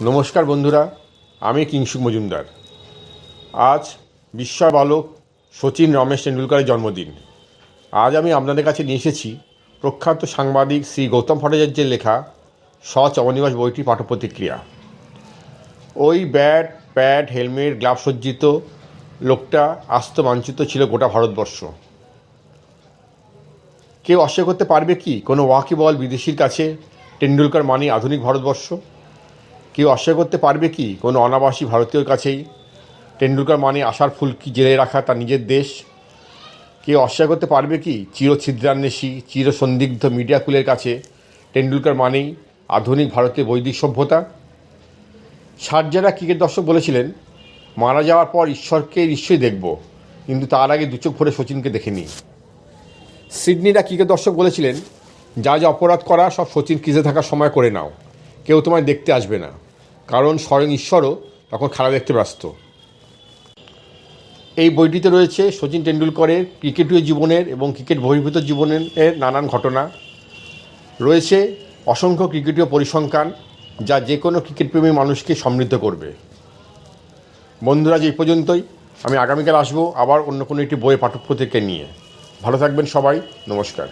নমস্কার বন্ধুরা, আমি কিংসুক মজুমদার। আজ বিস্ময় বালক সচিন রমেশ টেন্ডুলকারের জন্মদিন। আজ আমি আপনাদের কাছে নিয়ে এসেছি প্রখ্যাত সাংবাদিক শ্রী গৌতম ভট্টাচার্যের লেখা সচবনিবাস বইটি পাঠ প্রতিক্রিয়া ওই ব্যাট, প্যাড, হেলমেট গ্লাভ সজ্জিত লোকটা আস্ত মানচিত্র ছিল গোটা ভারতবর্ষ। কেউ অস্বীকার করতে পারবে কি কোনো ওয়াকিবল বিদেশির কাছে টেন্ডুলকার মানে আধুনিক ভারতবর্ষ? কেউ অস্বীকার করতে পারবে কি? কোনো অনাবাসী ভারতীয়র কাছেই। টেন্ডুলকার মানে আশার ফুলকি জেলে রাখা তার নিজের দেশ? কেউ অস্বীকার করতে পারবে কি? চিরছিদ্রান্বেষী, চিরসন্দিগ্ধ মিডিয়া কুলের কাছে। টেন্ডুলকার মানেই আধুনিক ভারতীয় বৈদিক সভ্যতা। সার্জারা ক্রিকেট দর্শক বলেছিলেন, মারা যাওয়ার পর ঈশ্বরকে নিশ্চয়ই দেখব, কিন্তু তার আগে দুচোখ ভরে সচিনকে দেখে নিই সিডনিরা ক্রিকেট দর্শক বলেছিলেন, যা যা অপরাধ করা, সব সচিন ক্রিজে থাকার সময় করে নাও। কেউ তোমায় দেখতে আসবে না। কারণ স্বয়ং ঈশ্বরও তখন খেলা দেখতে ব্যস্ত। এই বইটিতে রয়েছে সচিন টেন্ডুলকরের ক্রিকেটীয় জীবনের এবং ক্রিকেট বহির্ভূত জীবনের নানান ঘটনা। রয়েছে অসংখ্য ক্রিকেটীয় পরিসংখ্যান যা যে কোনো ক্রিকেটপ্রেমী মানুষকে সমৃদ্ধ করবে। বন্ধুরা যে পর্যন্তই। আমি আগামীকাল আসব আবার অন্য কোনো একটি বইয়ের পাঠ্যপুস্তকে নিয়ে। ভালো থাকবেন সবাই। নমস্কার।